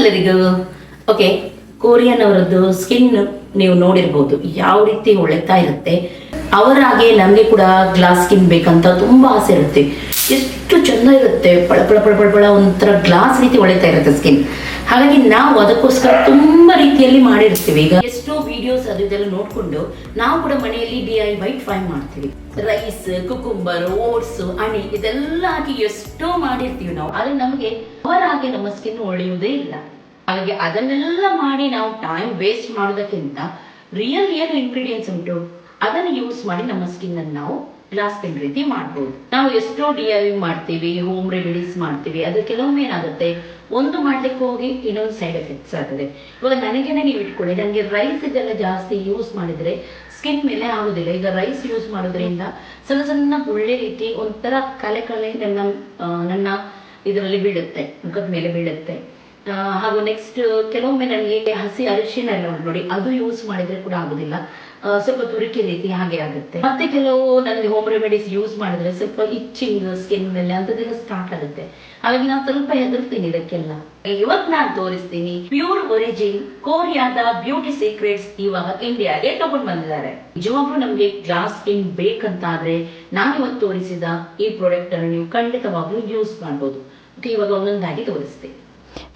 ಎಲ್ಲರಿಗೂ okay Korean ಅವರದ್ದು skin ನೀವು ನೋಡಿರ್ಬೋದು. ಯಾವ ರೀತಿ ಹೊಳಿತಾ ಇರುತ್ತೆ. ಅವರಾಗೆ ನಮಗೆ ಕೂಡ ಗ್ಲಾಸ್ ಸ್ಕಿನ್ ಬೇಕಂತ ತುಂಬಾ ಆಸೆ ಇರುತ್ತೆ. ಎಷ್ಟು ಚಂದ ಇರುತ್ತೆ. ಪಳ ಪಳ ಪಳ ಪಳ ಪಳ ಒಂಥರ ಗ್ಲಾಸ್ ರೀತಿ ಹೊಳಿತಾ ಇರುತ್ತೆ ಸ್ಕಿನ್ ಹಾಗಾಗಿ ನಾವು ಅದಕ್ಕೋಸ್ಕರ ತುಂಬಾ ರೀತಿಯಲ್ಲಿ ಮಾಡಿರ್ತೀವಿ. ಈಗ ವಿಡಿಯೋಸ್ ಅದೆಲ್ಲ ನೋಡ್ಕೊಂಡು ನಾವು ಕೂಡ ಮನೆಯಲ್ಲಿ ಡಿ ಐ ವೈ ಫ್ರೈ ಮಾಡ್ತೀವಿ. ರೈಸ್ ಕುಕುಂಬರ್ ಓಟ್ಸ್ ಹಣಿ ಇದೆಲ್ಲ ಹಾಕಿ ಎಷ್ಟೋ ಮಾಡಿರ್ತೀವಿ ನಾವು. ಆದ್ರೆ ನಮಗೆ ಅವರ ಹಾಗೆ ನಮ್ಮ ಸ್ಕಿನ್ ಒಳೆಯುವುದೇ ಇಲ್ಲ. ಹಾಗಾಗಿ ಅದನ್ನೆಲ್ಲ ಮಾಡಿ ನಾವು ಟೈಮ್ ವೇಸ್ಟ್ ಮಾಡೋದಕ್ಕಿಂತ ರಿಯಲ್ ಏನು ಇಂಗ್ರೀಡಿಯೆಂಟ್ಸ್ ಉಂಟು. ಅದನ್ನು ಯೂಸ್ ಮಾಡಿ ನಮ್ಮ ಸ್ಕಿನ್ ಅನ್ನು ನಾವು ಸ್ಕಿನ್ ರೀತಿ ಮಾಡ್ಬೋದು. ನಾವು ಎಷ್ಟೋ ಡಿ ಐ ಮಾಡ್ತೀವಿ ಹೋಮ್ ರೆಮಿಡೀಸ್ ಮಾಡ್ತೀವಿ, ಅದು ಕೆಲವೊಮ್ಮೆ ಏನಾಗುತ್ತೆ, ಒಂದು ಮಾಡ್ಲಿಕ್ಕೆ ಹೋಗಿ ಇನ್ನೊಂದು ಸೈಡ್ ಎಫೆಕ್ಟ್ಸ್ ಆಗ್ತದೆ. ಇವಾಗ ನನಗೇನೆ ನೀವು ಇಟ್ಕೊಳ್ಳಿ, ನನಗೆ ರೈಸ್ ಇದೆಲ್ಲ ಜಾಸ್ತಿ ಯೂಸ್ ಮಾಡಿದ್ರೆ ಸ್ಕಿನ್ ಮೇಲೆ ಆಗೋದಿಲ್ಲ. ಈಗ ರೈಸ್ ಯೂಸ್ ಮಾಡೋದ್ರಿಂದ ಸಣ್ಣ ಸಣ್ಣ ಒಳ್ಳೆ ರೀತಿ ಒಂಥರ ಕಲೆ ಕಲೆ ನನ್ನ ನನ್ನ ಇದರಲ್ಲಿ ಬೀಳುತ್ತೆ, ಮುಖದ ಮೇಲೆ ಬೀಳುತ್ತೆ. ಹಾಗೂ ನೆಕ್ಸ್ಟ್ ಕೆಲವೊಮ್ಮೆ ನನಗೆ ಹಸಿ ಅರಿಶಿನ ಎಲ್ಲ ನೋಡಿ, ಅದು ಯೂಸ್ ಮಾಡಿದರೆ ಕೂಡ ಆಗುದಿಲ್ಲ. ಸ್ವಲ್ಪ ತುರಿಕೆ ರೀತಿ ಹಾಗೆ ಆಗುತ್ತೆ. ಮತ್ತೆ ಕೆಲವು ನನಗೆ ಹೋಮ್ ರೆಮಿಡೀಸ್ ಯೂಸ್ ಮಾಡಿದ್ರೆ ಸ್ವಲ್ಪ ಇಚ್ಚಿಂಗ್ ಸ್ಕಿನ್ ಮೇಲೆ ಅಂತದೆಲ್ಲ ಸ್ಟಾರ್ಟ್ ಆಗುತ್ತೆ. ಹಾಗಾಗಿ ನಾನು ಸ್ವಲ್ಪ ಹೆದರ್ತೀನಿ ಇದಕ್ಕೆಲ್ಲ. ಇವತ್ ನಾನು ತೋರಿಸ್ತೀನಿ ಪ್ಯೂರ್ ಒರಿಜಿನ್ ಕೋರಿಯಾದ ಬ್ಯೂಟಿ ಸೀಕ್ರೆಟ್ಸ್ ಇವಾಗ ಇಂಡಿಯಾಗೆ ತಗೊಂಡ್ ಬಂದಿದ್ದಾರೆ. ನಿಜವಾಗ್ಲೂ ನಮ್ಗೆ ಗ್ಲಾಸ್ ಸ್ಕಿನ್ ಬೇಕಂತಾದ್ರೆ ನಾನು ಇವತ್ತು ತೋರಿಸಿದ ಈ ಪ್ರಾಡಕ್ಟ್ ಅನ್ನು ನೀವು ಖಂಡಿತವಾಗ್ಲೂ ಯೂಸ್ ಮಾಡ್ಬೋದು. ಇವಾಗ ಒಂದೊಂದಾಗಿ ತೋರಿಸ್ತೀನಿ.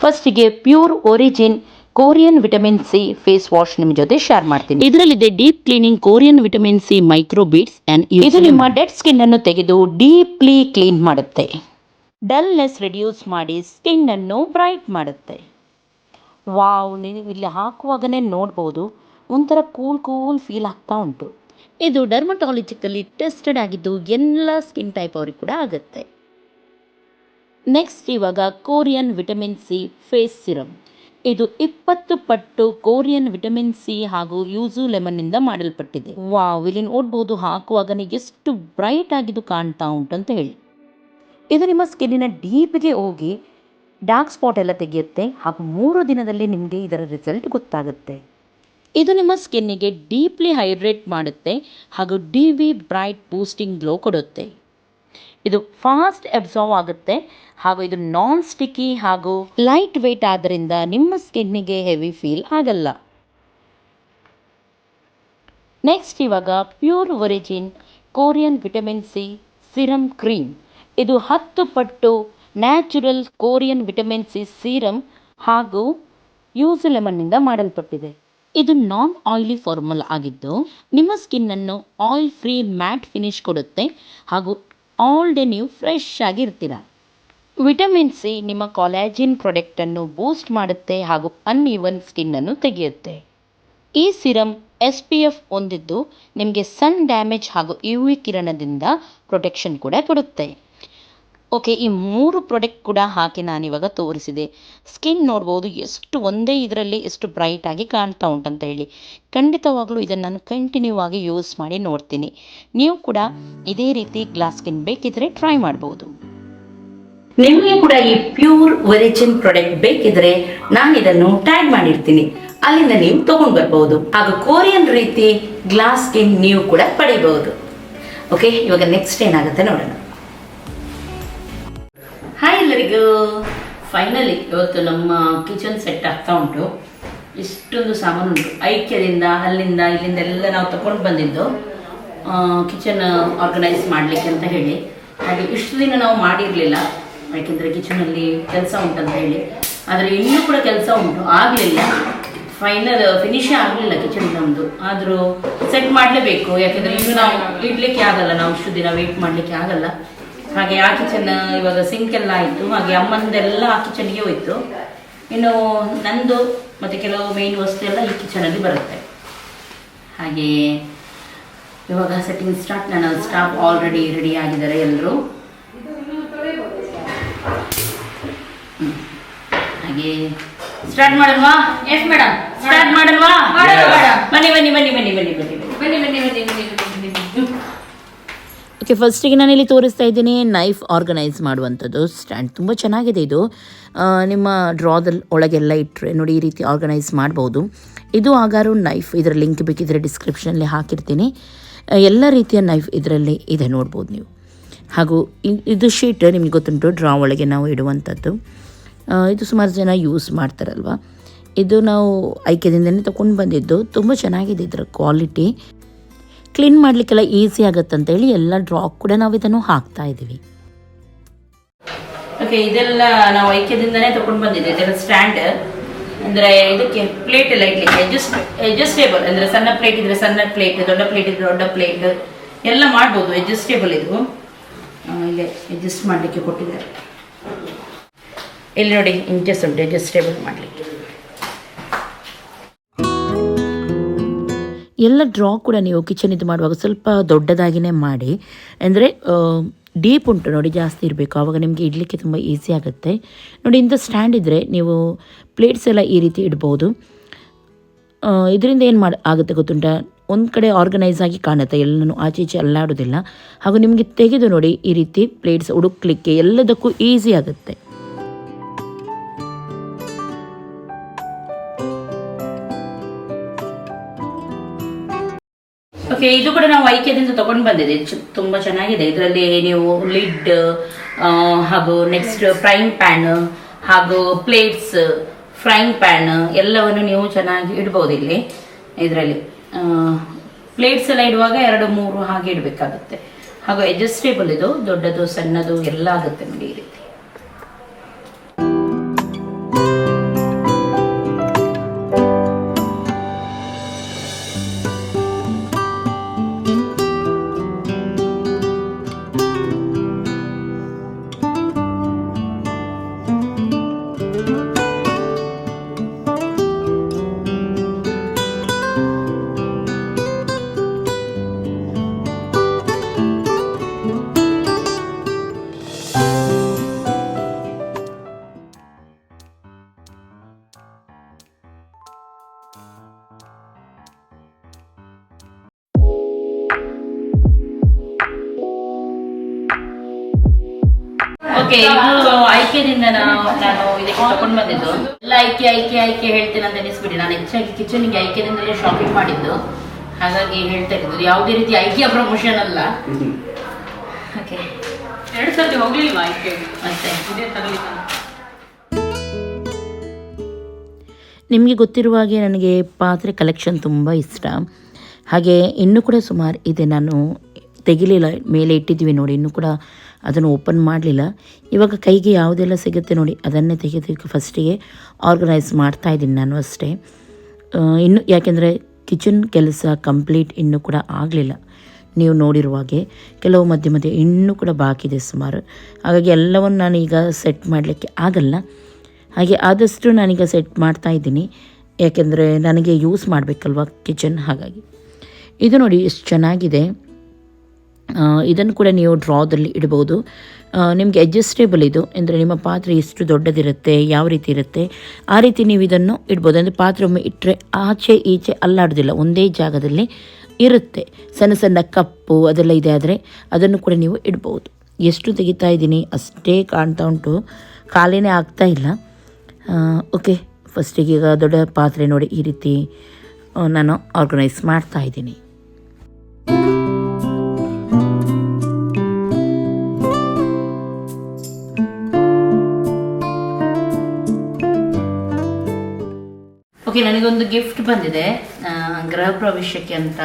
ಫಸ್ಟಿಗೆ pure origin Korean vitamin C face wash ನಿಮ್ಮ ಜೊತೆ ಶೇರ್ ಮಾಡ್ತೀನಿ. ಇದರಲ್ಲಿದೆ deep cleaning Korean vitamin C micro beads and ಇದು ನಿಮ್ಮ ಡೆಡ್ ಸ್ಕಿನ್ ಅನ್ನು ತೆಗೆದು ಡೀಪ್ಲಿ ಕ್ಲೀನ್ ಮಾಡುತ್ತೆ. ಡಲ್ನೆಸ್ ರಿಡ್ಯೂಸ್ ಮಾಡಿ ಸ್ಕಿನ್ ಅನ್ನು ಬ್ರೈಟ್ ಮಾಡುತ್ತೆ. ವಾವ್ ನೀವು ಇಲ್ಲಿ ಹಾಕುವಾಗನೇ ನೋಡ್ಬೋದು. ಒಂಥರ ಕೂಲ್ ಕೂಲ್ ಫೀಲ್ ಆಗ್ತಾ ಉಂಟು. ಇದು ಡರ್ಮಟಾಲಜಿಕಲಿ ಟೆಸ್ಟೆಡ್ ಆಗಿದ್ದು ಎಲ್ಲ ಸ್ಕಿನ್ ಟೈಪ್ ಅವ್ರಿಗೆ ಕೂಡ ಆಗುತ್ತೆ. ನೆಕ್ಸ್ಟ್ ಇವಾಗ Korean vitamin C face serum. ಇದು ಇಪ್ಪತ್ತು ಪಟ್ಟು ಕೋರಿಯನ್ ವಿಟಮಿನ್ ಸಿ ಹಾಗೂ ಯೂಸು ಲೆಮನ್ನಿಂದ ಮಾಡಲ್ಪಟ್ಟಿದೆ. ವಾವ್ ಇಲ್ಲಿ ನೋಡಬಹುದು ಹಾಕುವಾಗ ಎಷ್ಟು ಬ್ರೈಟ್ ಆಗಿದ್ದು ಕಾಣ್ತಾ ಉಂಟು ಅಂತ ಹೇಳಿ. ಇದು ನಿಮ್ಮ ಸ್ಕಿನ್ನಿನ ಡೀಪ್ಗೆ ಹೋಗಿ ಡಾರ್ಕ್ ಸ್ಪಾಟ್ ಎಲ್ಲ ತೆಗೆಯುತ್ತೆ ಹಾಗೂ ಮೂರು ದಿನದಲ್ಲಿ ನಿಮಗೆ ಇದರ ರಿಸಲ್ಟ್ ಗೊತ್ತಾಗುತ್ತೆ. ಇದು ನಿಮ್ಮ ಸ್ಕಿನ್ನಿಗೆ ಡೀಪ್ಲಿ ಹೈಡ್ರೇಟ್ ಮಾಡುತ್ತೆ ಹಾಗೂ D V bright boosting glow ಕೊಡುತ್ತೆ. ಇದು ಫಾಸ್ಟ್ ಅಬ್ಸಾರ್ವ್ ಆಗುತ್ತೆ. ಹಾಗೂ ಇದು ನಾನ್ ಸ್ಟಿಕ್ಕಿ ಹಾಗೂ ಲೈಟ್ ವೆಯ್ಟ್ ಆದ್ದರಿಂದ ನಿಮ್ಮ ಸ್ಕಿನ್ನಿಗೆ ಹೆವಿ ಫೀಲ್ ಆಗಲ್ಲ. ನೆಕ್ಸ್ಟ್ ಇವಾಗ pure origin Korean vitamin C serum cream ಇದು ಹತ್ತು ಪಟ್ಟು natural Korean vitamin C serum ಹಾಗೂ ಯೂಸ್ ಲೆಮನ್ನಿಂದ ಮಾಡಲ್ಪಟ್ಟಿದೆ. ಇದು ನಾನ್ ಆಯಿಲಿ ಫಾರ್ಮುಲಾ ಆಗಿದ್ದು, ನಿಮ್ಮ ಸ್ಕಿನ್ನನ್ನು ಆಯಿಲ್ ಫ್ರೀ ಮ್ಯಾಟ್ ಫಿನಿಶ್ ಕೊಡುತ್ತೆ ಹಾಗೂ ಆಲ್ ಡೇ ನೀವು ಫ್ರೆಶ್ ಆಗಿರ್ತೀರ ವಿಟಮಿನ್ ಸಿ ನಿಮ್ಮ ಕಾಲಾಜಿನ್ ಪ್ರೊಡಕ್ಟನ್ನು ಬೂಸ್ಟ್ ಮಾಡುತ್ತೆ ಹಾಗೂ ಅನ್ಇವನ್ ಸ್ಕಿನ್ನನ್ನು ತೆಗೆಯುತ್ತೆ. ಈ ಸಿರಮ್ ಎಸ್ ಪಿ ಎಫ್ ಹೊಂದಿದ್ದು ನಿಮಗೆ ಸನ್ ಡ್ಯಾಮೇಜ್ ಹಾಗೂ ಯು ವಿ ಕಿರಣದಿಂದ ಪ್ರೊಟೆಕ್ಷನ್ ಕೂಡ ಕೊಡುತ್ತೆ. ಓಕೆ, ಈ ಮೂರು ಪ್ರಾಡಕ್ಟ್ ಕೂಡ ಹಾಕಿ ನಾನಿವಾಗ ತೋರಿಸಿದೆ. ಸ್ಕಿನ್ ನೋಡ್ಬೋದು, ಎಷ್ಟು ಒಂದೇ ಇದರಲ್ಲಿ ಎಷ್ಟು ಬ್ರೈಟ್ ಆಗಿ ಕಾಣ್ತಾ ಉಂಟಂತ ಹೇಳಿ. ಖಂಡಿತವಾಗಲೂ ಇದನ್ನು ನಾನು ಕಂಟಿನ್ಯೂ ಆಗಿ ಯೂಸ್ ಮಾಡಿ ನೋಡ್ತೀನಿ. ನೀವು ಕೂಡ ಇದೇ ರೀತಿ ಗ್ಲಾಸ್ ಸ್ಕಿನ್ ಬೇಕಿದ್ರೆ ಟ್ರೈ ಮಾಡ್ಬೋದು. ನಿಮಗೆ ಕೂಡ ಈ ಪ್ಯೂರ್ ಒರಿಜಿನ್ ಪ್ರಾಡಕ್ಟ್ ಬೇಕಿದ್ರೆ ನಾನು ಇದನ್ನು ಟ್ಯಾಗ್ ಮಾಡಿರ್ತೀನಿ. ಅಲ್ಲಿಂದ ನೀವು ತಗೊಂಡು ಬರಬಹುದು ಹಾಗೂ ಕೋರಿಯನ್ ರೀತಿ ಗ್ಲಾಸ್ ಸ್ಕಿನ್ ನೀವು ಕೂಡ ಪಡಿಬಹುದು ಓಕೆ, ಇವಾಗ ನೆಕ್ಸ್ಟ್ ಏನಾಗುತ್ತೆ ನೋಡೋಣ. ಎಲ್ಲರಿಗೂ ಫೈನಲಿ ಇವತ್ತು ನಮ್ಮ ಕಿಚನ್ ಸೆಟ್ ಆಗ್ತಾ ಉಂಟು. ಇಷ್ಟೊಂದು ಸಾಮಾನು ಉಂಟು. ಐಕ್ಯದಿಂದ ಅಲ್ಲಿಂದ ಇಲ್ಲಿಂದ ಎಲ್ಲ ನಾವು ತಗೊಂಡು ಬಂದಿದ್ದು ಕಿಚನ್ ಆರ್ಗನೈಸ್ ಮಾಡಲಿಕ್ಕೆ ಅಂತ ಹೇಳಿ. ಹಾಗೆ ಇಷ್ಟು ದಿನ ನಾವು ಮಾಡಿರಲಿಲ್ಲ. ಯಾಕೆಂದರೆ ಕಿಚನಲ್ಲಿ ಕೆಲಸ ಉಂಟಂತ ಹೇಳಿ. ಆದರೆ ಇನ್ನೂ ಕೂಡ ಕೆಲಸ ಉಂಟು. ಆಗಲಿಲ್ಲ. ಫೈನಲ್ ಫಿನಿಷೇ ಆಗಲಿಲ್ಲ ಕಿಚನ್ ನಮ್ಮದು ಆದರೂ ಸೆಟ್ ಮಾಡಲೇಬೇಕು. ಯಾಕೆಂದರೆ ಇನ್ನು ನಾವು ಇಡಲಿಕ್ಕೆ ಆಗಲ್ಲ. ನಾವು ಇಷ್ಟು ದಿನ ವೆಯ್ಟ್ ಮಾಡಲಿಕ್ಕೆ ಆಗಲ್ಲ. ಹಾಗೆ ಆ ಕಿಚನ್ ಇವಾಗ ಸಿಂಕ್ ಎಲ್ಲ ಆಯಿತು ಹಾಗೆ ಅಮ್ಮಂದೆಲ್ಲ ಆ ಕಿಚನ್ಗೆ ಹೋಯ್ತು ಇನ್ನು ನಂದು ಮತ್ತು ಕೆಲವು ಮೇನ್ ವಸ್ತು ಎಲ್ಲ ಈ ಕಿಚನಲ್ಲಿ ಬರುತ್ತೆ ಹಾಗೆ ಇವಾಗ ಸೆಟ್ಟಿಂಗ್ ಸ್ಟಾರ್ಟ್ ನನ್ನ ಸ್ಟಾಫ್ ಆಲ್ರೆಡಿ ರೆಡಿ ಆಗಿದ್ದಾರೆ ಎಲ್ಲರೂ ಹಾಗೆ ಸ್ಟಾರ್ಟ್ ಮಾಡಲ್ವಾ ಎಸ್ ಮೇಡಮ್ ಸ್ಟಾರ್ಟ್ ಮಾಡಲ್ವಾ ಬನ್ನಿ ಬನ್ನಿ ಬನ್ನಿ ಬನ್ನಿ ಬನ್ನಿ ಬನ್ನಿ ಬನ್ನಿ ಬನ್ನಿ ಬನ್ನಿ ಬನ್ನಿ ಓಕೆ ಫಸ್ಟಿಗೆ ಇಲ್ಲಿ ತೋರಿಸ್ತಾ ಇದ್ದೀನಿ ನೈಫ್ ಆರ್ಗನೈಸ್ ಮಾಡುವಂಥದ್ದು. ಸ್ಟ್ಯಾಂಡ್ ತುಂಬ ಚೆನ್ನಾಗಿದೆ ಇದು. ನಿಮ್ಮ ಡ್ರಾದಲ್ಲಿ ಒಳಗೆಲ್ಲ ಇಟ್ಟರೆ ನೋಡಿ ಈ ರೀತಿ ಆರ್ಗನೈಸ್ ಮಾಡ್ಬೋದು. ಇದು ಆಗಾರು ನೈಫ್ ಇದರ ಲಿಂಕ್ ಬೇಕಿದ್ರೆ ಡಿಸ್ಕ್ರಿಪ್ಷನಲ್ಲಿ ಹಾಕಿರ್ತೀನಿ. ಎಲ್ಲ ರೀತಿಯ ನೈಫ್ ಇದರಲ್ಲಿ ಇದೆ ನೋಡ್ಬೋದು ನೀವು. ಹಾಗೂ ಇದು ಶೀಟ್ ನಿಮ್ಗೆ ಗೊತ್ತುಂಟು ಡ್ರಾ ಒಳಗೆ ನಾವು ಇಡುವಂಥದ್ದು. ಇದು ಸುಮಾರು ಜನ ಯೂಸ್ ಮಾಡ್ತಾರಲ್ವ. ಇದು ನಾವು ಐಕ್ಯದಿಂದನೇ ತೊಗೊಂಡು ಬಂದಿದ್ದು. ತುಂಬ ಚೆನ್ನಾಗಿದೆ ಇದರ ಕ್ವಾಲಿಟಿ ಕ್ಲೀನ್ ಮಾಡಲಿಕ್ಕೆಲ್ಲ ಈಸಿ ಆಗುತ್ತಂತೇಳಿ ಎಲ್ಲ ಡ್ರಾ ಕೂಡ ನಾವು ಇದನ್ನು ಹಾಕ್ತಾ ಇದ್ದೀವಿ. ಓಕೆ ಇದೆಲ್ಲ ನಾವು ಐಕ್ಯದಿಂದನೇ ತಗೊಂಡು ಬಂದಿದ್ದೆ ಇದೆಲ್ಲ ಸ್ಟ್ಯಾಂಡ್ ಅಂದ್ರೆ ಇದಕ್ಕೆ ಪ್ಲೇಟ್ ಎಲ್ಲ ಇಡ್ಲಿಕ್ಕೆ ಅಡ್ಜಸ್ಟ್ ಅಡ್ಜಸ್ಟೇಬಲ್ ಅಂದ್ರೆ ಸಣ್ಣ ಪ್ಲೇಟ್ ಇದ್ರೆ ಸಣ್ಣ ಪ್ಲೇಟ್ ದೊಡ್ಡ ಪ್ಲೇಟ್ ಇದ್ರೆ ದೊಡ್ಡ ಪ್ಲೇಟ್ ಎಲ್ಲ ಮಾಡ್ಬೋದು ಅಡ್ಜಸ್ಟೇಬಲ್ ಇದು. ಇಲ್ಲೇ ಅಡ್ಜಸ್ಟ್ ಮಾಡಲಿಕ್ಕೆ ಕೊಟ್ಟಿದ್ದಾರೆ. ಇಲ್ಲಿ ನೋಡಿ ಇಂಚಸ್ ಉಂಟು ಅಡ್ಜಸ್ಟೇಬಲ್ ಮಾಡಲಿಕ್ಕೆ. ಎಲ್ಲ ಡ್ರಾ ಕೂಡ ನೀವು ಕಿಚನ್ ಇದು ಮಾಡುವಾಗ ಸ್ವಲ್ಪ ದೊಡ್ಡದಾಗಿನೇ ಮಾಡಿ. ಅಂದರೆ ಡೀಪ್ ಉಂಟು ನೋಡಿ, ಜಾಸ್ತಿ ಇರಬೇಕು. ಆವಾಗ ನಿಮಗೆ ಇಡಲಿಕ್ಕೆ ತುಂಬ ಈಸಿ ಆಗುತ್ತೆ. ನೋಡಿ, ಇಂಥ ಸ್ಟ್ಯಾಂಡ್ ಇದ್ದರೆ ನೀವು ಪ್ಲೇಟ್ಸ್ ಎಲ್ಲ ಈ ರೀತಿ ಇಡ್ಬೋದು. ಇದರಿಂದ ಏನು ಮಾಡಿ, ಆಗುತ್ತೆ ಗೊತ್ತುಂಟ? ಒಂದು ಕಡೆ ಆರ್ಗನೈಸ್ ಆಗಿ ಕಾಣುತ್ತೆ. ಎಲ್ಲನೂ ಆಚೆ ಈಚೆ ಅಲ್ಲಾಡೋದಿಲ್ಲ. ಹಾಗೂ ನಿಮಗೆ ತೆಗೆದು ನೋಡಿ ಈ ರೀತಿ ಪ್ಲೇಟ್ಸ್ ಹುಡುಕ್ಲಿಕ್ಕೆ ಎಲ್ಲದಕ್ಕೂ ಈಸಿ ಆಗುತ್ತೆ. ಓಕೆ, ಇದು ಕೂಡ ನಾವು ಐಕ್ಯದಿಂದ ತಗೊಂಡು ಬಂದಿದೆ. ತುಂಬಾ ಚೆನ್ನಾಗಿದೆ. ಇದರಲ್ಲಿ ನೀವು ಲಿಡ್ ಹಾಗೂ ನೆಕ್ಸ್ಟ್ ಫ್ರೈಂಗ್ ಪ್ಯಾನ್ ಹಾಗೂ ಪ್ಲೇಟ್ಸ್ ಫ್ರೈಂಗ್ ಪ್ಯಾನ್ ಎಲ್ಲವನ್ನು ನೀವು ಚೆನ್ನಾಗಿ ಇಡಬಹುದು ಇಲ್ಲಿ, ಇದರಲ್ಲಿ. ಪ್ಲೇಟ್ಸ್ ಎಲ್ಲ ಇಡುವಾಗ ಎರಡು, ಮೂರು ಹಾಗೆ ಇಡಬೇಕಾಗುತ್ತೆ. ಹಾಗೂ ಅಡ್ಜಸ್ಟೇಬಲ್ ಇದು, ದೊಡ್ಡದು, ಸಣ್ಣದು ಎಲ್ಲ ಆಗುತ್ತೆ ನೋಡಿ ಈ ಓಕೆ ಇದು ಐಕ್ಯದಿಂದ ನಾವು ನಾನು ಇದಕ್ಕೆ ತಗೊಂಡು ಬಂದಿದ್ದು. ಎಲ್ಲ ಐಕ್ಯ ಐಕ್ಯ ಐಕ್ಯ ಹೇಳ್ತೇನೆ ಅಂತ ಅನಿಸ್ಬಿಡಿ. ನಾನು ಹೆಚ್ಚಾಗಿ ಕಿಚನ್ಗೆ ಐಕ್ಯದಿಂದಲೇ ಶಾಪಿಂಗ್ ಮಾಡಿದ್ದು. ಹಾಗಾಗಿ ಹೇಳ್ತಾ ಇದ್ದು ಯಾವುದೇ ರೀತಿ ಐಕ್ಯ ಪ್ರಮೋಷನ್ ಅಲ್ಲ. ಓಕೆ. ಎರಡು ಸರ್ತಿ ಹೋಗ್ಲಿಲ್ವಾ ಆಯ್ಕೆ? ಮತ್ತೆ? ಇದೇ ತರಲಿಲ್ಲ ನಿಮಗೆ ಗೊತ್ತಿರುವ ಹಾಗೆ ನನಗೆ ಪಾತ್ರೆ ಕಲೆಕ್ಷನ್ ತುಂಬ ಇಷ್ಟ. ಹಾಗೆ ಇನ್ನೂ ಕೂಡ ಸುಮಾರು ಇದೆ ನಾನು ತೆಗಿಲಿಲ್ಲ. ಮೇಲೆ ಇಟ್ಟಿದ್ವಿ ನೋಡಿ, ಇನ್ನೂ ಕೂಡ ಅದನ್ನು ಓಪನ್ ಮಾಡಲಿಲ್ಲ. ಇವಾಗ ಕೈಗೆ ಯಾವುದೆಲ್ಲ ಸಿಗುತ್ತೆ ನೋಡಿ, ಅದನ್ನೇ ತೆಗೆದು ಫಸ್ಟಿಗೆ ಆರ್ಗನೈಸ್ ಮಾಡ್ತಾ ಇದ್ದೀನಿ ನಾನು ಅಷ್ಟೇ. ಇನ್ನು ಯಾಕೆಂದರೆ ಕಿಚನ್ ಕೆಲಸ ಕಂಪ್ಲೀಟ್ ಇನ್ನೂ ಕೂಡ ಆಗಲಿಲ್ಲ. ನೀವು ನೋಡಿರುವ ಹಾಗೆ ಕೆಲವು ಮಧ್ಯೆ ಮಧ್ಯೆ ಇನ್ನೂ ಕೂಡ ಬಾಕಿ ಇದೆ ಸುಮಾರು. ಹಾಗಾಗಿ ಎಲ್ಲವನ್ನು ನಾನು ಈಗ ಸೆಟ್ ಮಾಡಲಿಕ್ಕೆ ಆಗಲ್ಲ. ಹಾಗೆ ಆದಷ್ಟು ನಾನೀಗ ಸೆಟ್ ಮಾಡ್ತಾ ಇದ್ದೀನಿ. ಯಾಕೆಂದರೆ ನನಗೆ ಯೂಸ್ ಮಾಡಬೇಕಲ್ವ ಕಿಚನ್ ಹಾಗಾಗಿ. ಇದು ನೋಡಿ, ಎಷ್ಟು ಚೆನ್ನಾಗಿದೆ. ಇದನ್ನು ಕೂಡ ನೀವು ಡ್ರಾದಲ್ಲಿ ಇಡಬಹುದು. ನಿಮಗೆ ಅಡ್ಜಸ್ಟೇಬಲ್ ಇದು. ಅಂದರೆ ನಿಮ್ಮ ಪಾತ್ರೆ ಎಷ್ಟು ದೊಡ್ಡದಿರುತ್ತೆ, ಯಾವ ರೀತಿ ಇರುತ್ತೆ, ಆ ರೀತಿ ನೀವು ಇದನ್ನು ಇಡ್ಬೋದು. ಅಂದರೆ ಪಾತ್ರೆ ಒಮ್ಮೆ ಇಟ್ಟರೆ ಆಚೆ ಈಚೆ ಅಲ್ಲಾಡೋದಿಲ್ಲ, ಒಂದೇ ಜಾಗದಲ್ಲಿ ಇರುತ್ತೆ. ಸಣ್ಣ ಸಣ್ಣ ಕಪ್ಪು ಅದೆಲ್ಲ ಇದೆ ಆದರೆ ಅದನ್ನು ಕೂಡ ನೀವು ಇಡ್ಬೋದು. ಎಷ್ಟು ತೆಗಿತಾ ಇದ್ದೀನಿ ಅಷ್ಟೇ ಕಾಣ್ತಾ ಉಂಟು. ಖಾಲಿನೇ ಆಗ್ತಾ ಇಲ್ಲ. ಓಕೆ ಫಸ್ಟಿಗೆ ಈಗ ದೊಡ್ಡ ಪಾತ್ರೆ ನೋಡಿ ಈ ರೀತಿ ನಾನು ಆರ್ಗನೈಸ್ ಮಾಡ್ತಾ ಇದ್ದೀನಿ. ಓಕೆ ನನಗೊಂದು ಗಿಫ್ಟ್ ಬಂದಿದೆ. ಗೃಹ ಪ್ರವೇಶಕ್ಕೆ ಅಂತ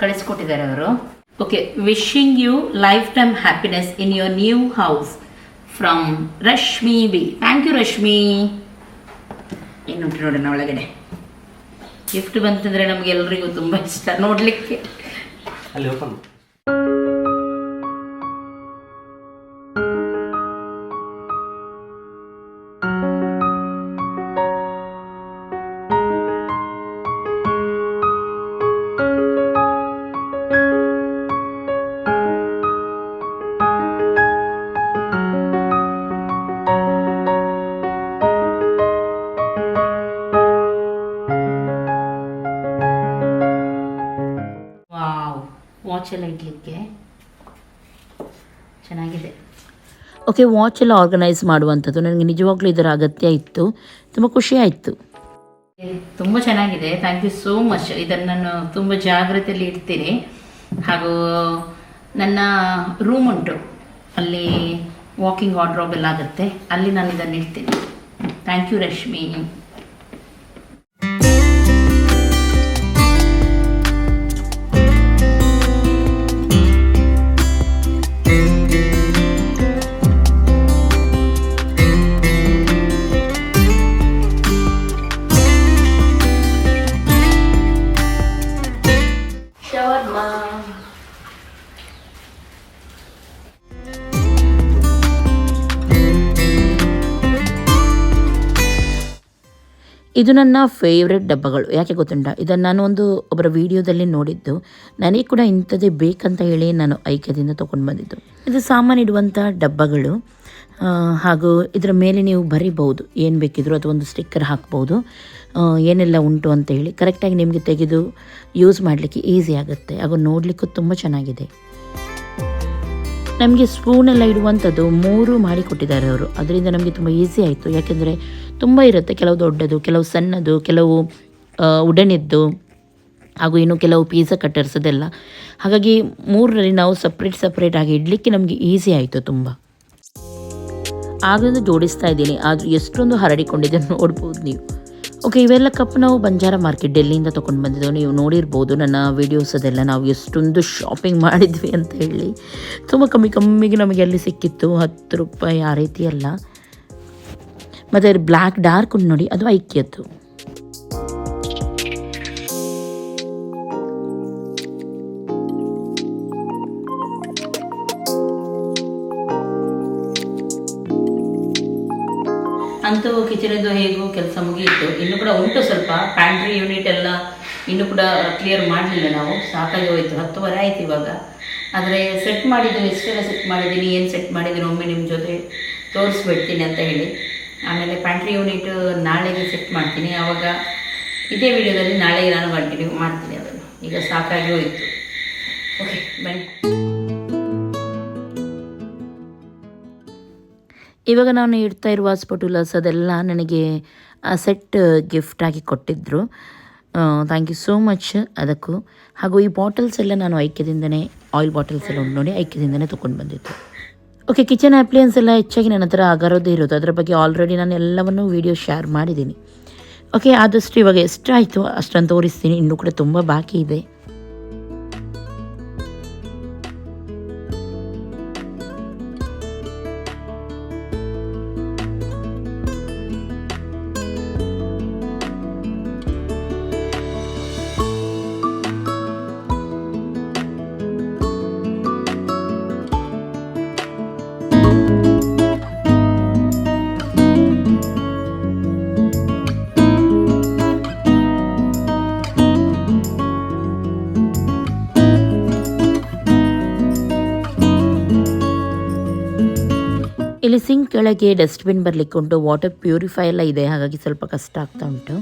ಕಳಿಸ್ಕೊಟ್ಟಿದ್ದಾರೆ ಅವರು. Okay wishing you lifetime happiness in your new house from Rashmi B thank you Rashmi ಏನುಂಟು ನೋಡೋಣ ಒಳಗಡೆ. ಗಿಫ್ಟ್ ಬಂತಂದ್ರೆ ನಮ್ಗೆ ಎಲ್ರಿಗೂ ತುಂಬಾ ಇಷ್ಟ ನೋಡ್ಲಿಕ್ಕೆ. ಅಲ್ಲಿ ಓಪನ್ ವಾಚ್ ಎಲ್ಲ ಇಡ್ಲಿಕ್ಕೆ? ಚೆನ್ನಾಗಿದೆ. ಓಕೆ ವಾಚ್ ಎಲ್ಲ ಆರ್ಗನೈಸ್ ಮಾಡುವಂಥದ್ದು. ನನಗೆ ನಿಜವಾಗ್ಲೂ ಇದರ ಅಗತ್ಯ ಇತ್ತು. ತುಂಬ ಖುಷಿ ಆಯಿತು. ತುಂಬ ಚೆನ್ನಾಗಿದೆ. ಥ್ಯಾಂಕ್ ಯು ಸೋ ಮಚ್ ಇದನ್ನು ನಾನು ತುಂಬ ಜಾಗ್ರತೆಯಲ್ಲಿ ಇಡ್ತೀನಿ. ಹಾಗೂ ನನ್ನ ರೂಮ್ ಉಂಟು. ಅಲ್ಲಿ ವಾಕಿಂಗ್ ವಾರ್ಡ್ರೋಬ್ ಎಲ್ಲ ಆಗುತ್ತೆ. ಅಲ್ಲಿ ನಾನು ಇದನ್ನು ಇಡ್ತೀನಿ. ಥ್ಯಾಂಕ್ ಯು ರಶ್ಮಿ ಇದು ನನ್ನ ಫೇವ್ರೆಟ್ ಡಬ್ಬಗಳು. ಯಾಕೆ ಗೊತ್ತುಂಟ? ಇದನ್ನು ನಾನು ಒಂದು ಒಬ್ಬರ ವಿಡಿಯೋದಲ್ಲಿ ನೋಡಿದ್ದು. ನನಗೆ ಕೂಡ ಇಂಥದ್ದೇ ಬೇಕಂತ ಹೇಳಿ ನಾನು ಐಕ್ಯದಿಂದ ತೊಗೊಂಡು ಬಂದಿದ್ದು. ಇದು ಸಾಮಾನು ಇಡುವಂಥ ಡಬ್ಬಗಳು ಹಾಗೂ ಇದರ ಮೇಲೆ ನೀವು ಬರಿಬೋದು ಏನು ಬೇಕಿದ್ರು ಅಥವಾ ಒಂದು ಸ್ಟಿಕ್ಕರ್ ಹಾಕ್ಬೋದು ಏನೆಲ್ಲ ಉಂಟು ಅಂತ ಹೇಳಿ. ಕರೆಕ್ಟಾಗಿ ನಿಮಗೆ ತೆಗೆದು ಯೂಸ್ ಮಾಡಲಿಕ್ಕೆ ಈಸಿ ಆಗುತ್ತೆ. ಹಾಗೂ ನೋಡಲಿಕ್ಕೂ ತುಂಬ ಚೆನ್ನಾಗಿದೆ. ನಮಗೆ ಸ್ಪೂನೆಲ್ಲ ಇಡುವಂಥದ್ದು ಮೂರು ಮಾಡಿ ಕೊಟ್ಟಿದ್ದಾರೆ ಅವರು. ಅದರಿಂದ ನಮಗೆ ತುಂಬ ಈಸಿ ಆಯಿತು. ಯಾಕೆಂದರೆ ತುಂಬ ಇರುತ್ತೆ. ಕೆಲವು ದೊಡ್ಡದು, ಕೆಲವು ಸಣ್ಣದು, ಕೆಲವು ಉಡನಿದ್ದು, ಹಾಗೂ ಇನ್ನು ಕೆಲವು ಪೀಝಾ ಕಟ್ಟರ್ಸ್ ಅದೆಲ್ಲ ಹಾಗಾಗಿ ಮೂರರಲ್ಲಿ ನಾವು ಸಪ್ರೇಟ್ ಸಪ್ರೇಟ್ ಆಗಿ ಇಡಲಿಕ್ಕೆ ನಮಗೆ ಈಸಿ ಆಯಿತು ತುಂಬ. ಆಗಲೂ ಜೋಡಿಸ್ತಾ ಇದ್ದೀನಿ. ಆದರೂ ಎಷ್ಟೊಂದು ಹರಡಿಕೊಂಡಿದೆ ನೋಡ್ಬೋದು ನೀವು. ಓಕೆ ಇವೆಲ್ಲ ಕಪ್ ನಾವು ಬಂಜಾರ ಮಾರ್ಕೆಟ್, ಡೆಲ್ಲಿಯಿಂದ ತೊಗೊಂಡು ಬಂದಿದ್ದೆವು. ನೀವು ನೋಡಿರ್ಬೋದು ನನ್ನ ವೀಡಿಯೋಸ್ ಅದೆಲ್ಲ. ನಾವು ಎಷ್ಟೊಂದು ಶಾಪಿಂಗ್ ಮಾಡಿದ್ವಿ ಅಂತ ಹೇಳಿ. ತುಂಬ ಕಮ್ಮಿ ಕಮ್ಮಿಗೆ ನಮಗೆ ಅಲ್ಲಿ ಸಿಕ್ಕಿತ್ತು. ಹತ್ತು ರೂಪಾಯಿ ಆ ರೀತಿ ಎಲ್ಲ ಮತ್ತು ಬ್ಲ್ಯಾಕ್ ಡಾರ್ಕ್ ಉಂಟು ನೋಡಿ, ಅದು ಐಕ್ಯದ್ದು. ಅಂತೂ ಕಿಚನಿದ್ದು ಹೇಗೂ ಕೆಲಸ ಮುಗಿಯಿತು. ಇನ್ನು ಕೂಡ ಉಂಟು ಸ್ವಲ್ಪ ಪ್ಯಾಂಟ್ರಿ ಯೂನಿಟ್ ಎಲ್ಲ ಇನ್ನು ಕೂಡ ಕ್ಲಿಯರ್ ಮಾಡಲಿಲ್ಲ ನಾವು. ಸಾಕಾಗಿ ಹೋಯಿತು. ಹತ್ತುವರೆ ಆಯ್ತು ಇವಾಗ. ಆದರೆ ಸೆಟ್ ಮಾಡಿದ್ದು ಎಷ್ಟೆಲ್ಲ ಸೆಟ್ ಮಾಡಿದ್ದೀನಿ, ಏನು ಸೆಟ್ ಮಾಡಿದ್ದೀನಿ ಒಮ್ಮೆ ನಿಮ್ಮ ಜೊತೆ ತೋರಿಸ್ಬಿಡ್ತೀನಿ ಅಂತ ಹೇಳಿ. ಆಮೇಲೆ ಪ್ಯಾಂಟ್ರಿ ಯೂನಿಟ್ ನಾಳೆಗೆ ಸೆಟ್ ಮಾಡ್ತೀನಿ. ಆವಾಗ ಇದೇ ವಿಡಿಯೋದಲ್ಲಿ ನಾಳೆ ನಾನು ಕಂಟಿನ್ಯೂ ಮಾಡ್ತೀನಿ ಅದನ್ನು. ಈಗ ಸಾಕಾಗಿ ಹೋಯಿತು. ಓಕೆ ಬನ್ನಿ. ಇವಾಗ ನಾನು ಇಡ್ತಾ ಇರುವ ಸ್ಪಟುಲಸ್ ಅದೆಲ್ಲ ನನಗೆ ಸೆಟ್ ಗಿಫ್ಟಾಗಿ ಕೊಟ್ಟಿದ್ದರು ಥ್ಯಾಂಕ್ ಯು ಸೋ ಮಚ್ ಅದಕ್ಕೂ. ಹಾಗೂ ಈ ಬಾಟಲ್ಸ್ ಎಲ್ಲ ನಾನು ಐಕ್ಯದಿಂದನೇ ಆಯಿಲ್ ಬಾಟಲ್ಸ್ ಎಲ್ಲ ಉಂಟು ನೋಡಿ, ಐಕ್ಯದಿಂದನೇ ತೊಗೊಂಡು ಬಂದಿದ್ದು. ಓಕೆ ಕಿಚನ್ ಆ್ಯಪ್ಲಿಯನ್ಸ್ ಎಲ್ಲ ಹೆಚ್ಚಾಗಿ ನನ್ನ ಹತ್ರ ಆಗರೋದೇ ಇರೋದು. ಅದರ ಬಗ್ಗೆ ಆಲ್ರೆಡಿ ನಾನು ಎಲ್ಲವನ್ನೂ ವೀಡಿಯೋ ಶೇರ್ ಮಾಡಿದ್ದೀನಿ. ಓಕೆ ಆದಷ್ಟು ಇವಾಗ ಎಷ್ಟಾಯಿತು ಅಷ್ಟನ್ನು ತೋರಿಸ್ತೀನಿ. ಇನ್ನೂ ಕೂಡ ತುಂಬ ಬಾಕಿ ಇದೆ. ಇಲ್ಲಿ ಸಿಂಕ್ ಕೆಳಗೆ ಡಸ್ಟ್ಬಿನ್ ಬರ್ಲಿಕ್ಕೆ ಉಂಟು, ವಾಟರ್ ಪ್ಯೂರಿಫೈ ಎಲ್ಲ ಇದೆ, ಹಾಗಾಗಿ ಸ್ವಲ್ಪ ಕಷ್ಟ ಆಗ್ತಾ ಉಂಟು.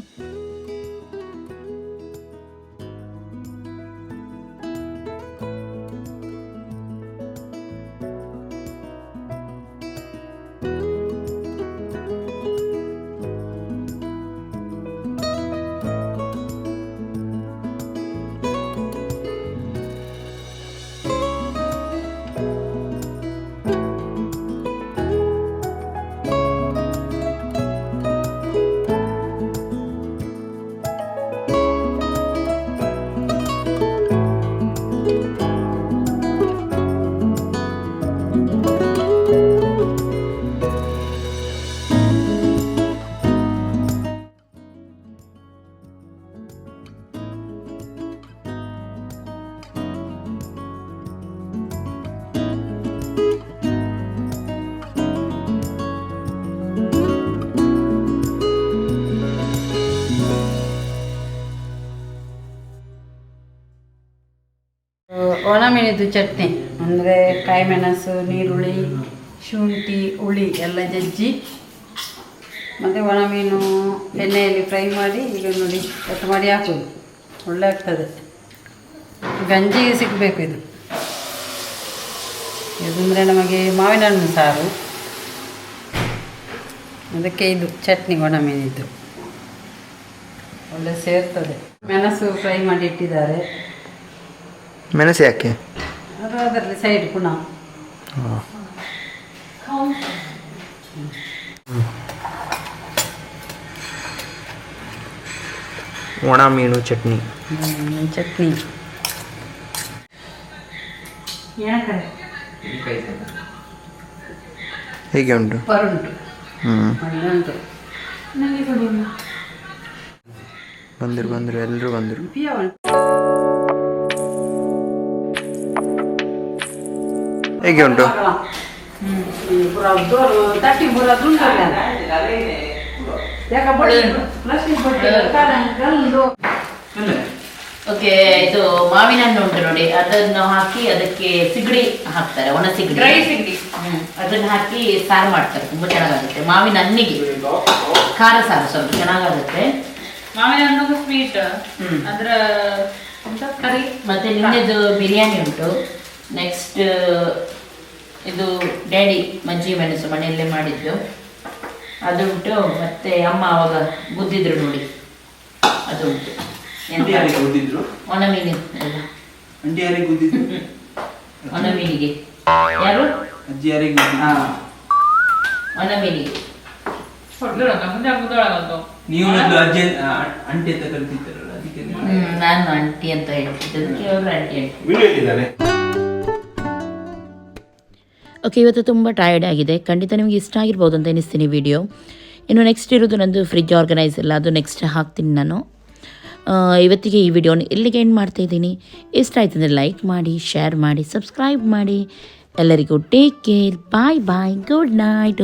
ಒಣಮೆಣೆದು ಚಟ್ನಿ. ಅಂದರೆ ಕಾಯಿ ಮೆಣಸು ನೀರುಳ್ಳಿ ಶುಂಠಿ, ಹುಳಿ ಎಲ್ಲ ಜಜ್ಜಿ, ಮತ್ತು ಒಣಮೀನು ಎಣ್ಣೆಯಲ್ಲಿ ಫ್ರೈ ಮಾಡಿ ಈಗ ನೋಡಿ ಕಟ್ ಮಾಡಿ ಹಾಕೋದು. ಒಳ್ಳೆ ಆಗ್ತದೆ. ಗಂಜಿಗೆ ಸಿಗಬೇಕು ಇದು. ಇದಂದರೆ ನಮಗೆ ಮಾವಿನ ಹಣ್ಣು ಸಾರು. ಅದಕ್ಕೆ ಇದು ಚಟ್ನಿ ಒಣ ಮೀನಿದ್ದು. ಒಳ್ಳೆ ಸೇರ್ತದೆ. ಮೆಣಸು ಫ್ರೈ ಮಾಡಿ ಇಟ್ಟಿದ್ದಾರೆ. ಮೆಣಸು ಯಾಕೆ? ಒಣ ಮೀನು ಚಟ್ನಿ. ಚಟ್ನಿ. ಹೇಗೆ ಉಂಟು. ಬಂದರು ಬಂದರು ಎಲ್ಲರೂ ಬಂದರು. ಬಟ್ಟೆ ಉಂಟು ಓಕೆ ಇದು ಮಾವಿನ ಹಣ್ಣು ಉಂಟು ನೋಡಿ. ಅದನ್ನು ಹಾಕಿ ಅದಕ್ಕೆ ಸಿಗಡಿ ಹಾಕ್ತಾರೆ ಒಣ ಸಿಗಡಿ. ಡ್ರೈ ಸಿಗಡಿ. ಹ್ಮ್. ಅದನ್ನ ಹಾಕಿ ಸಾರು ಮಾಡ್ತಾರೆ ತುಂಬಾ ಚೆನ್ನಾಗಾಗುತ್ತೆ. ಮಾವಿನ ಹಣ್ಣಿಗೆ. ಖಾರ ಸಾರು ಸ್ವಲ್ಪ ಚೆನ್ನಾಗಾಗುತ್ತೆ. ಮಾವಿನ ಹಣ್ಣು ಸ್ವೀಟ್ ಹ್ಮ್. ಅದ್ರ ಕರಿ ಮತ್ತೆ ನಿನ್ನೆದು ಬಿರಿಯಾನಿ ಉಂಟು. ನೆಕ್ಸ್ಟ್ ಇದು ಡ್ಯಾಡಿ ಮಜ್ಜಿ ಮೆಣಸು ಮನೆಯಲ್ಲೇ ಮಾಡಿದ್ದು. ಅದು ಉಂಟು ಮತ್ತೆ ಅಮ್ಮ ಅವಾಗ ಗುದ್ದಿದ್ರು ನೋಡಿ. ಅದು ಉಂಟು. ಎಂತ? ಒಣಮೀನಿಗೆ ಒಣ ಮೀನು ಎಲ್ಲ. ಅಂಟಿ ಯಾರಿಗೆ ಓದಿದ್ರು ಒಣ ಮೀನಿಗೆ ಯಾರು ಅಜ್ಜಿ ಯಾರಿಗೆ ಒಣ ಮೀನಿಗೆ ಹೊಡ್ಲಿರಲ್ಲ ಮುಂದೆ ಮುದ್ದೊಳಗಂತು ನೀವು ಅಜ್ಜಿ ಅಂಟಿ ಅಂತ ಕರಿತಿದ್ದಾರಲ್ಲ ನಾನು ಆಂಟಿ ಅಂತ ಹೇಳ್ತಿದ್ದೆ. ಅದಕ್ಕೆ ಅವರು ಅಂಟಿ ಆಂಟಿ. ಓಕೆ ಇವತ್ತು ತುಂಬ ಟಯರ್ಡ್ ಆಗಿದೆ. ಖಂಡಿತ ನಿಮಗೆ ಇಷ್ಟ ಆಗಿರ್ಬೋದು ಅಂತ ಎನಿಸ್ತೀನಿ ವಿಡಿಯೋ ಇನ್ನು ನೆಕ್ಸ್ಟ್ ಇರೋದು ನಂದು ಫ್ರಿಜ್ ಆರ್ಗನೈಸ್ ಎಲ್ಲ ಅದು ನೆಕ್ಸ್ಟ್ ಹಾಕ್ತೀನಿ ನಾನು. ಇವತ್ತಿಗೆ ಈ ವಿಡಿಯೋನ ಇಲ್ಲಿಗೆ ಎಂಡ್ ಮಾಡ್ತಾಯಿದ್ದೀನಿ ಇಷ್ಟ ಆಯ್ತು ಅಂದರೆ ಲೈಕ್ ಮಾಡಿ ಶೇರ್ ಮಾಡಿ ಸಬ್ಸ್ಕ್ರೈಬ್ ಮಾಡಿ. ಎಲ್ಲರಿಗೂ take care bye bye good night